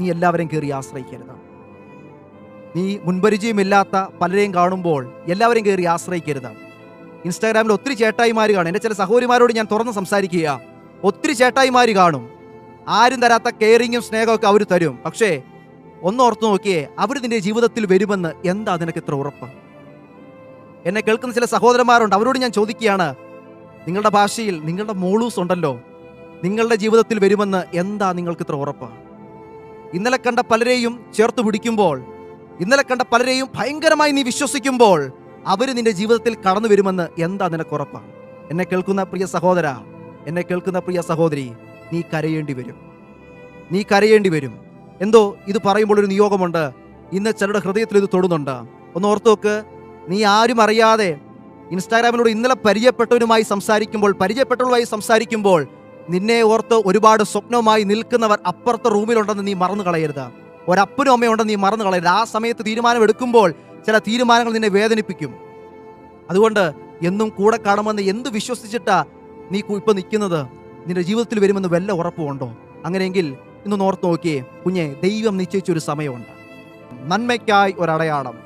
നീ എല്ലാവരെയും കയറി ആശ്രയിക്കരുത്. നീ മുൻപരിചയമില്ലാത്ത പലരെയും കാണുമ്പോൾ എല്ലാവരെയും കയറി ആശ്രയിക്കരുത്. ഇൻസ്റ്റാഗ്രാമിൽ ഒത്തിരി ചേട്ടായിമാർ കാണും. എന്റെ ചില സഹോദരിമാരോട് ഞാൻ തുറന്ന് സംസാരിക്കുക. ഒത്തിരി ചേട്ടായിമാർ കാണും. ആരും തരാത്ത കെയറിങ്ങും സ്നേഹമൊക്കെ അവർ തരും. പക്ഷേ ഒന്ന് ഓർത്ത് നോക്കിയേ അവർ നിന്റെ ജീവിതത്തിൽ വരുമെന്ന് എന്താ നിനക്ക് ഇത്ര ഉറപ്പ്? എന്നെ കേൾക്കുന്ന ചില സഹോദരന്മാരുണ്ട്. അവരോട് ഞാൻ ചോദിക്കുകയാണ് നിങ്ങളുടെ ഭാഷയിൽ നിങ്ങളുടെ മോളൂസ് ഉണ്ടല്ലോ. നിങ്ങളുടെ ജീവിതത്തിൽ വരുമെന്ന് എന്താ നിങ്ങൾക്ക് ഇത്ര ഉറപ്പ്? ഇന്നലെ കണ്ട പലരെയും ചേർത്ത് പിടിക്കുമ്പോൾ ഇന്നലെ കണ്ട പലരെയും ഭയങ്കരമായി നീ വിശ്വസിക്കുമ്പോൾ അവർ നിന്റെ ജീവിതത്തിൽ കടന്നു വരുമെന്ന് എന്താ നിനക്ക് ഉറപ്പ്? എന്നെ കേൾക്കുന്ന പ്രിയ സഹോദര എന്നെ കേൾക്കുന്ന പ്രിയ സഹോദരി നീ കരയേണ്ടി വരും. നീ കരയേണ്ടി വരും. എന്തോ ഇത് പറയുമ്പോൾ ഒരു നിയോഗമുണ്ട്. ഇന്ന് ചിലരുടെ ഹൃദയത്തിൽ ഇത് തൊടുന്നുണ്ട്. ഒന്ന് ഓർത്തു നോക്ക്. നീ ആരും അറിയാതെ ഇൻസ്റ്റാഗ്രാമിലൂടെ ഇന്നലെ പരിചയപ്പെട്ടവരുമായി സംസാരിക്കുമ്പോൾ പരിചയപ്പെട്ടവരുമായി സംസാരിക്കുമ്പോൾ നിന്നെ ഓർത്ത് ഒരുപാട് സ്വപ്നവുമായി നിൽക്കുന്നവർ അപ്പുറത്തെ റൂമിലുണ്ടെന്ന് നീ മറന്നു കളയരുത് ഒരപ്പനും അമ്മയും ഉണ്ടെന്ന് നീ മറന്നു കളയരുത് ആ സമയത്ത് തീരുമാനം എടുക്കുമ്പോൾ ചില തീരുമാനങ്ങൾ നിന്നെ വേദനിപ്പിക്കും. അതുകൊണ്ട് എന്നും കൂടെ കാണുമെന്ന് എന്ത് വിശ്വസിച്ചിട്ടാ നീ ഇപ്പം നിൽക്കുന്നത്? നിന്റെ ജീവിതത്തിൽ വരുമെന്ന് വല്ല ഉറപ്പുണ്ടോ അങ്ങനെയെങ്കിൽ ഇന്ന് ഓർത്ത് നോക്കിയേ കുഞ്ഞെ ദൈവം നിശ്ചയിച്ചൊരു സമയമുണ്ട്. നന്മയ്ക്കായി ഒരടയാളം.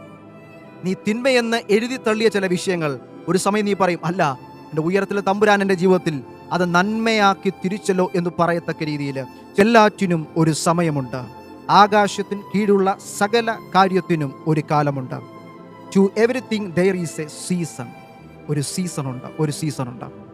നീ തിന്മയെന്ന് എഴുതി തള്ളിയ ചില വിഷയങ്ങൾ ഒരു സമയം നീ പറയും അല്ല എന്റെ ഉയരത്തിലെ തമ്പുരാൻ എന്റെ ജീവിതത്തിൽ അത് നന്മയാക്കി തിരിച്ചല്ലോ എന്ന് പറയത്തക്ക രീതിയിൽ എല്ലാറ്റിനും ഒരു സമയമുണ്ട്. ആകാശത്തിന് കീഴുള്ള സകല കാര്യത്തിനും ഒരു കാലമുണ്ട്. To everything there is a season ഒരു സീസൺ ഉണ്ട്. ഒരു സീസൺ ഉണ്ട്.